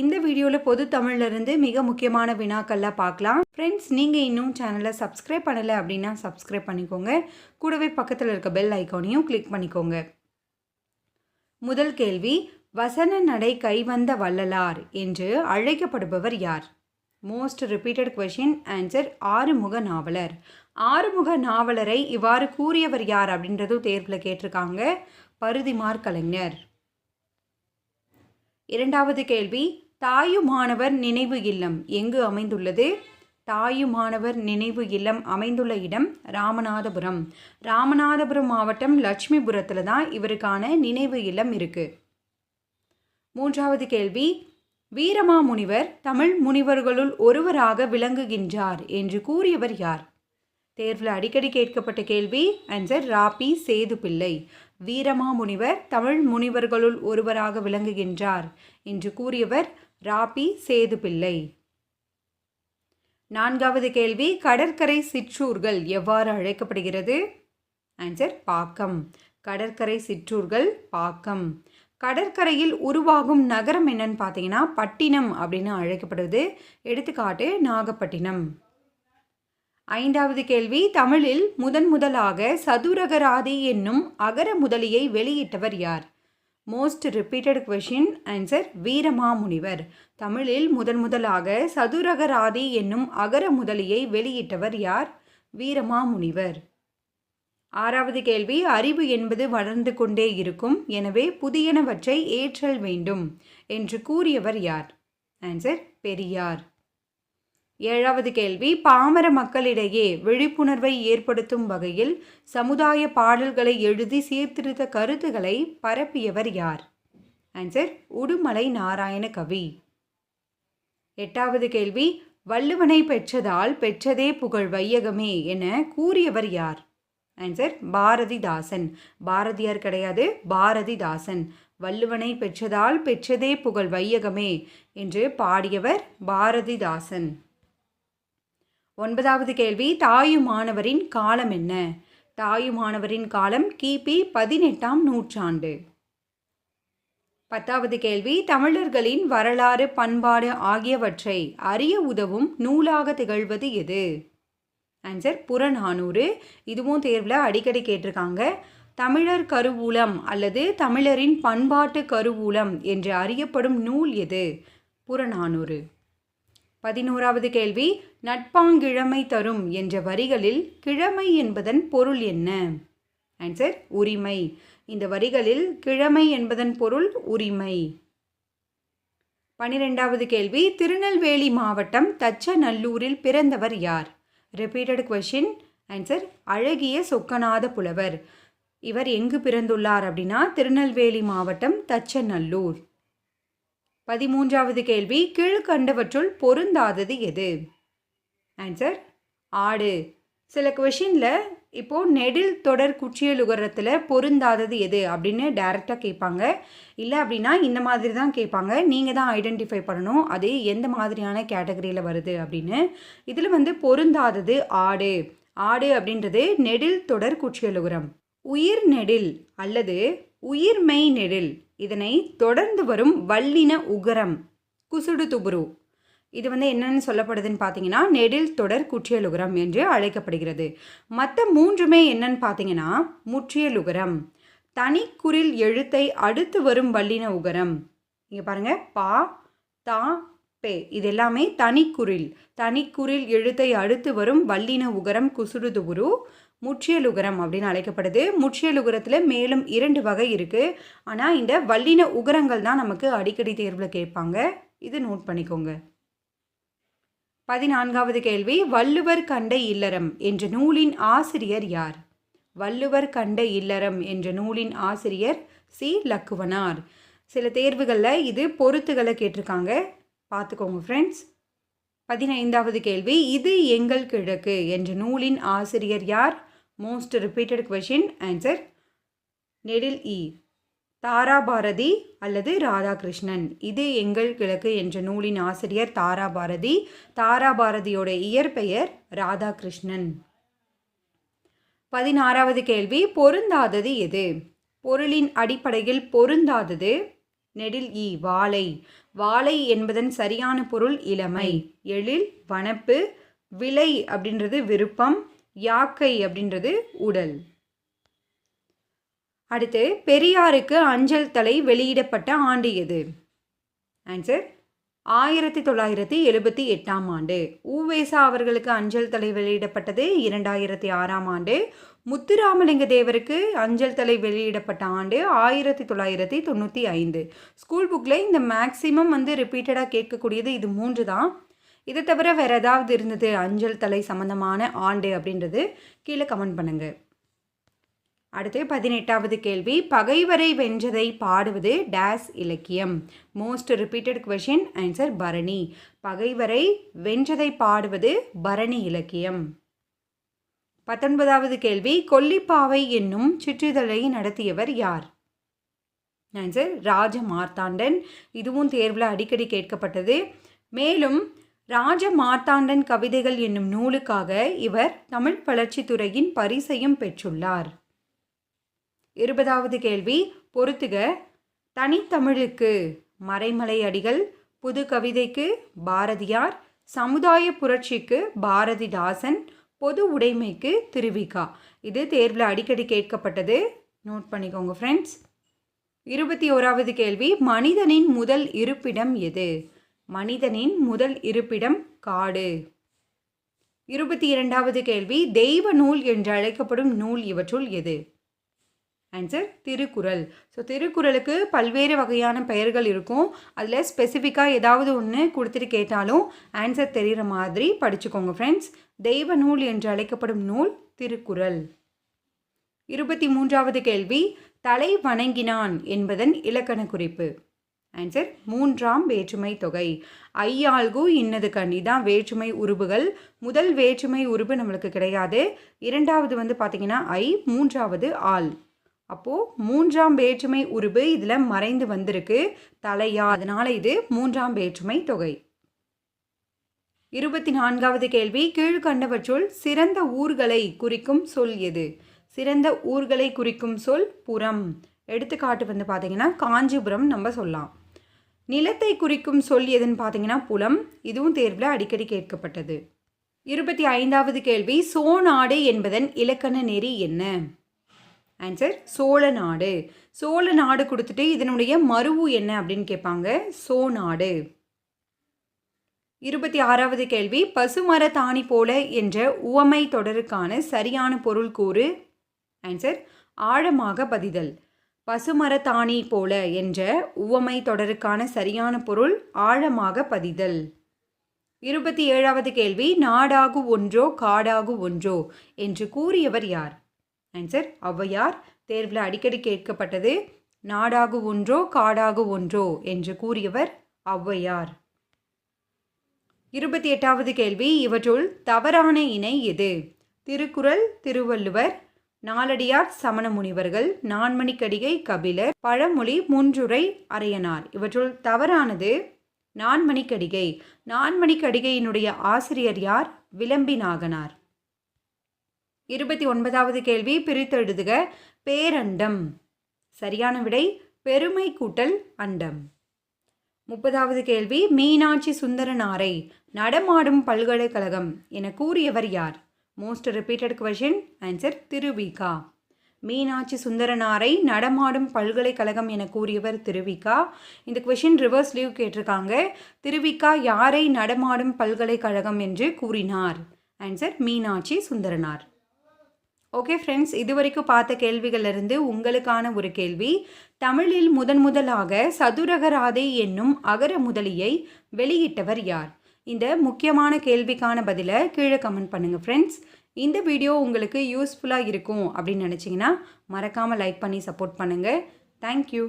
இந்த வீடியோவில் பொது தமிழ்லேருந்து மிக முக்கியமான வினாக்கள்லாம் பார்க்கலாம். ஃப்ரெண்ட்ஸ் நீங்கள் இன்னும் சேனலை சப்ஸ்கிரைப் பண்ணலை அப்படின்னா சப்ஸ்கிரைப் பண்ணிக்கோங்க. கூடவே பக்கத்தில் இருக்க பெல் ஐக்கானையும் கிளிக் பண்ணிக்கோங்க. முதல் கேள்வி வசன நடை கைவந்த வள்ளலார் என்று அழைக்கப்படுபவர் யார்? Most repeated question answer Arumuga Navalar. Arumuga நாவலரை இவ்வாறு கூறியவர் யார் அப்படின்றதும் தேர்வில் கேட்டிருக்காங்க. பருதிமார் கலைஞர். இரண்டாவது கேள்வி தாயுமானவர் நினைவு இல்லம். எங்கு அமைந்துள்ளது? தாயுமானவர் நினைவு இல்லம் அமைந்துள்ள இடம் ராமநாதபுரம். ராமநாதபுரம் மாவட்டம் லட்சுமிபுரத்தில் தான் இவருக்கான நினைவு இல்லம் இருக்குது மூன்றாவது கேள்வி. வீரமாமுனிவர் தமிழ் முனிவர்களுள் ஒருவராக விளங்குகின்றார் என்று கூறியவர் யார்? தேர்வில் அடிக்கடி கேட்கப்பட்ட கேள்வி ஆன்சர் ராபி சேது பிள்ளை வீரமாமுனிவர் தமிழ் முனிவர்களுள் ஒருவராக விளங்குகின்றார் என்று கூறியவர் ராபி சேதுபிள்ளை நான்காவது கேள்வி கடற்கரை சிற்றூர்கள் எவ்வாறு அழைக்கப்படுகிறது? ஆன்சர் பாக்கம். கடற்கரை சிற்றூர்கள் பாக்கம். கடற்கரையில் உருவாகும் நகரம் என்னன்னு பார்த்தீங்கன்னா பட்டினம் அப்படின்னு அழைக்கப்படுவது. எடுத்துக்காட்டு நாகப்பட்டினம். ஐந்தாவது கேள்வி தமிழில் முதன் முதலாக சதுரகராதி என்னும் அகர முதலியை வெளியிட்டவர் யார்? Most repeated question answer Veeramamunivar. தமிழில் முதன் முதலாக சதுரகராதி என்னும் அகர முதலியை வெளியிட்டவர் யார்? வீரமாமுனிவர். ஆறாவது கேள்வி அறிவு என்பது வளர்ந்து கொண்டே இருக்கும் எனவே புதியனவற்றை ஏற்றல் வேண்டும் என்று கூறியவர் யார்? ஆன்சர் பெரியார். ஏழாவது கேள்வி பாமர மக்களிடையே விழிப்புணர்வை ஏற்படுத்தும் வகையில் சமுதாய பாடல்களை எழுதி சீர்திருத்த கருத்துக்களை பரப்பியவர் யார்? ஆன்சர் உடுமலை நாராயண கவி எட்டாவது கேள்வி வள்ளுவனை பெற்றதால் பெற்றதே புகழ் வையகமே என கூறியவர் யார்? ஆன்சர் பாரதிதாசன். பாரதியார் கிடையாது பாரதிதாசன். வள்ளுவனை பெற்றதால் பெற்றதே புகழ் வையகமே என்று பாடியவர் பாரதிதாசன். ஒன்பதாவது கேள்வி தாயுமானவரின் காலம் என்ன? தாயுமானவரின் காலம் கிபி பதினெட்டாம் நூற்றாண்டு. பத்தாவது கேள்வி தமிழர்களின் வரலாறு பண்பாடு ஆகியவற்றை அறிய உதவும் நூலாக திகழ்வது எது? ஆன்சர் புறநானூறு. இதுவும் தேர்வில் அடிக்கடி கேட்டிருக்காங்க. தமிழர் கருவூலம் அல்லது தமிழரின் பண்பாட்டு கருவூலம் என்று அறியப்படும் நூல் எது? புறநானூறு. பதினோராவது கேள்வி நட்பாங்கிழமை தரும் என்ற வரிகளில் கிழமை என்பதன் பொருள் என்ன? ஆன்சர் உரிமை. இந்த வரிகளில் கிழமை என்பதன் பொருள் உரிமை. பனிரெண்டாவது கேள்வி திருநெல்வேலி மாவட்டம் தச்சநல்லூரில் பிறந்தவர் யார்? ரிப்பீட்டட் கொஷின் ஆன்சர் அழகிய சொக்கநாத புலவர். இவர் எங்கு பிறந்துள்ளார் அப்படின்னா திருநெல்வேலி மாவட்டம் தச்சநல்லூர். பதிமூன்றாவது கேள்வி கீழ்கண்டவற்றுள் பொருந்தாதது எது? ஆன்சர் ஆடு. சில கொஷினில் இப்போது நெடில் தொடர் குற்றியலுகரத்தில் பொருந்தாதது எது அப்படின்னு டைரெக்டாக கேட்பாங்க. இல்லை அப்படின்னா இந்த மாதிரி தான் கேட்பாங்க. நீங்கள் தான் ஐடென்டிஃபை பண்ணணும். அது எந்த மாதிரியான கேட்டகரியில் வருது அப்படின்னு. இதில் வந்து பொருந்தாதது ஆடு. ஆடு அப்படின்றது நெடில் தொடர் குற்றியலுகரம் உயிர் நெடில் அல்லது உயிர்மெய் நெடில். இதனை தொடர்ந்து வரும் வல்லின உகரம் குசுடு துபுரு. இது வந்து என்னென்னு சொல்லப்படுதுன்னு பார்த்தீங்கன்னா நெடில் தொடர் குற்றியலுகரம் என்று அழைக்கப்படுகிறது. மற்ற மூன்றுமே என்னன்னு பார்த்தீங்கன்னா முற்றியலுகரம் தனி குரில் எழுத்தை அடுத்து வரும் வல்லின உகரம். இங்கே பாருங்கள் பா தா பே. இது எல்லாமே தனிக்குறில் தனிக்குறில் எழுத்தை அடுத்து வரும் வல்லின உகரம் குசுடுதுபுரு முற்றியலுகரம் அப்படின்னு அழைக்கப்படுது. முற்றியலுகரத்தில் மேலும் இரண்டு வகை இருக்குது ஆனால் இந்த வல்லின உகரங்கள் தான் நமக்கு அடிக்கடி தேர்வில் கேட்பாங்க. இது நோட் பண்ணிக்கோங்க. பதினான்காவது கேள்வி வள்ளுவர் கண்ட இல்லறம் என்ற நூலின் ஆசிரியர் யார்? வள்ளுவர் கண்ட இல்லறம் என்ற நூலின் ஆசிரியர் சி. லக்குவனார். சில தேர்வுகளில் இது பொருத்துகளை கேட்டிருக்காங்க. பார்த்துக்கோங்க ஃப்ரெண்ட்ஸ் பதினைந்தாவது கேள்வி இது எங்கள் கிழக்கு என்ற நூலின் ஆசிரியர் யார்? மோஸ்ட் ரிப்பீட்டட் கொஷின் ஆன்சர் நெடில் இ தாராபாரதி அல்லது ராதாகிருஷ்ணன். இது எங்கள் கிழக்கு என்ற நூலின் ஆசிரியர் தாராபாரதி. தாராபாரதியோட இயற்பெயர் ராதாகிருஷ்ணன். பதினாறாவது கேள்வி பொருந்தாதது எது? பொருளின் அடிப்படையில் பொருந்தாதது நெடில் இ வாழை. வாழை என்பதன் சரியான பொருள் இளமை. எழில் வனப்பு விலை அப்படின்றது விருப்பம். யாக்கை அப்படின்றது உடல். அடுத்து பெரியாருக்கு அஞ்சல் தலை வெளியிடப்பட்ட ஆண்டு எது? ஆன்சர் ஆயிரத்தி தொள்ளாயிரத்தி எழுபத்தி எட்டாம் ஆண்டு. ஊவேசா அவர்களுக்கு அஞ்சல் தலை வெளியிடப்பட்டது இரண்டாயிரத்தி ஆறாம் ஆண்டு. முத்துராமலிங்க தேவருக்கு அஞ்சல் தலை வெளியிடப்பட்ட ஆண்டு ஆயிரத்தி தொள்ளாயிரத்தி தொண்ணூற்றி ஐந்து ஸ்கூல் புக்கில் இந்த மேக்ஸிமம் வந்து ரிப்பீட்டடாக கேட்கக்கூடியது இது மூன்று தான். இதை தவிர வேறு ஏதாவது இருந்தது? அஞ்சல் தலை சம்மந்தமான ஆண்டு அப்படின்றது கீழே கமெண்ட் பண்ணுங்கள் அடுத்து பதினெட்டாவது கேள்வி. பகைவரை வென்றதை பாடுவது டேஸ் இலக்கியம். மோஸ்ட் ரிப்பீட்டட் கொஷின் ஆன்சர் பரணி. பகைவரை வென்றதை பாடுவது பரணி இலக்கியம். பத்தொன்பதாவது கேள்வி. கொல்லிப்பாவை என்னும் சிற்றிதழை நடத்தியவர் யார்? ஆன்சர் ராஜ மார்த்தாண்டன் இதுவும் தேர்வில் அடிக்கடி கேட்கப்பட்டது. மேலும் ராஜ மார்த்தாண்டன் கவிதைகள் என்னும் நூலுக்காக இவர் தமிழ் வளர்ச்சித்துறையின் பரிசையும் பெற்றுள்ளார். இருபதாவது கேள்வி. பொறுத்துக. தனித்தமிழுக்கு மறைமலை அடிகள் புது கவிதைக்கு பாரதியார் சமுதாய புரட்சிக்கு பாரதிதாசன் பொது உடைமைக்கு திருவிகா. இது தேர்வில் அடிக்கடி கேட்கப்பட்டது. நோட் பண்ணிக்கோங்க ஃப்ரெண்ட்ஸ் இருபத்தி ஓராவது கேள்வி. மனிதனின் முதல் இருப்பிடம் எது? மனிதனின் முதல் இருப்பிடம் காடு. இருபத்தி இரண்டாவது கேள்வி தெய்வ நூல் என்று அழைக்கப்படும் நூல் இவற்றுள் எது? ஆன்சர் திருக்குறள். ஸோ திருக்குறளுக்கு பல்வேறு வகையான பெயர்கள் இருக்கும். அதில் ஸ்பெசிஃபிக்காக ஏதாவது ஒன்று கொடுத்துட்டு கேட்டாலும் ஆன்சர் தெரிகிற மாதிரி படிச்சுக்கோங்க ஃப்ரெண்ட்ஸ் தெய்வ நூல் என்று அழைக்கப்படும் நூல் திருக்குறள். இருபத்தி மூன்றாவது கேள்வி தலை வணங்கினான் என்பதன் இலக்கண குறிப்பு. ஆன்சர் மூன்றாம் வேற்றுமை தொகை. ஐயாள்கு இன்னது கண்ணி. தான் வேற்றுமை உருபுகள். முதல் வேற்றுமை உருபு நம்மளுக்கு கிடையாது. இரண்டாவது வந்து பார்த்திங்கன்னா ஐ மூன்றாவது ஆள். அப்போது மூன்றாம் வேற்றுமை உருபு இதில் மறைந்து வந்திருக்கு. தலையா அதனால் இது மூன்றாம் வேற்றுமை தொகை. இருபத்தி நான்காவது கேள்வி கீழ்கண்டவற்றுள் சிறந்த ஊர்களை குறிக்கும் சொல் எது? சிறந்த ஊர்களை குறிக்கும் சொல் புறம். எடுத்துக்காட்டு வந்து பார்த்தீங்கன்னா காஞ்சிபுரம் நம்ம சொல்லலாம். நிலத்தை குறிக்கும் சொல் எதுன்னு பார்த்தீங்கன்னா புலம். இதுவும் தேர்வில் அடிக்கடி கேட்கப்பட்டது. இருபத்தி ஐந்தாவது கேள்வி சோநாடு என்பதன் இலக்கண நெறி என்ன? ஆன்சர் சோழ நாடு சோழ நாடு கொடுத்துட்டு இதனுடைய மருவு என்ன அப்படின்னு கேட்பாங்க? சோநாடு. இருபத்தி ஆறாவது கேள்வி பசுமர தாணி போல என்ற உவமை தொடருக்கான சரியான பொருள் கூறு. ஆன்சர் ஆழமாக பதிதல். பசுமரத்தாணி போல என்ற உவமை தொடருக்கான சரியான பொருள் ஆழமாக பதிதல். இருபத்தி ஏழாவது கேள்வி நாடாகு ஒன்றோ காடாகு ஒன்றோ என்று கூறியவர் யார்? ஆன்சர் ஔவையார். தேர்வில் அடிக்கடி கேட்கப்பட்டது நாடாகு ஒன்றோ காடாகு ஒன்றோ என்று கூறியவர் ஔவையார். இருபத்தி எட்டாவது கேள்வி இவற்றுள் தவறான இணை எது? திருக்குறள் திருவள்ளுவர் நாலடியார் சமண முனிவர்கள் நான்மணிக்கடிகை கபிலர் பழமொழி முன்றுரை அரையனார் இவற்றுள் தவறானது நான்மணிக்கடிகை. நான்மணிக்கடிகையினுடைய ஆசிரியர் யார்? விளம்பினாகனார் இருபத்தி ஒன்பதாவது கேள்வி பிரித்தெழுதுக. பேரண்டம். சரியான விடை பெருமை கூட்டல் அண்டம். முப்பதாவது கேள்வி மீனாட்சி சுந்தரனாரை நடமாடும் பல்கலைக்கழகம் என கூறியவர் யார்? Most repeated question answer Thiruvika Meenakshi சுந்தரனாரை நடமாடும் பல்கலைக்கழகம் என கூறியவர் திருவிகா இந்த கொஷின் ரிவர்ஸ் லீவ் கேட்டிருக்காங்க திருவிகா யாரை நடமாடும் பல்கலைக்கழகம் என்று கூறினார் answer Meenakshi Sundaranar okay friends இது வரைக்கும் பார்த்த கேள்விகளிலிருந்து உங்களுக்கான ஒரு கேள்வி. தமிழில் முதன் முதலாக சதுரகராதை என்னும் அகர முதலியை வெளியிட்டவர் யார்? இந்த முக்கியமான கேள்விக்கான பதிலை கீழே கமெண்ட் பண்ணுங்கள் ஃப்ரெண்ட்ஸ் இந்த வீடியோ உங்களுக்கு யூஸ்ஃபுல்லாக இருக்கும் அப்படின்னு நினச்சிங்கன்னா மறக்காமல் லைக் பண்ணி சப்போர்ட் பண்ணுங்கள் தேங்க்யூ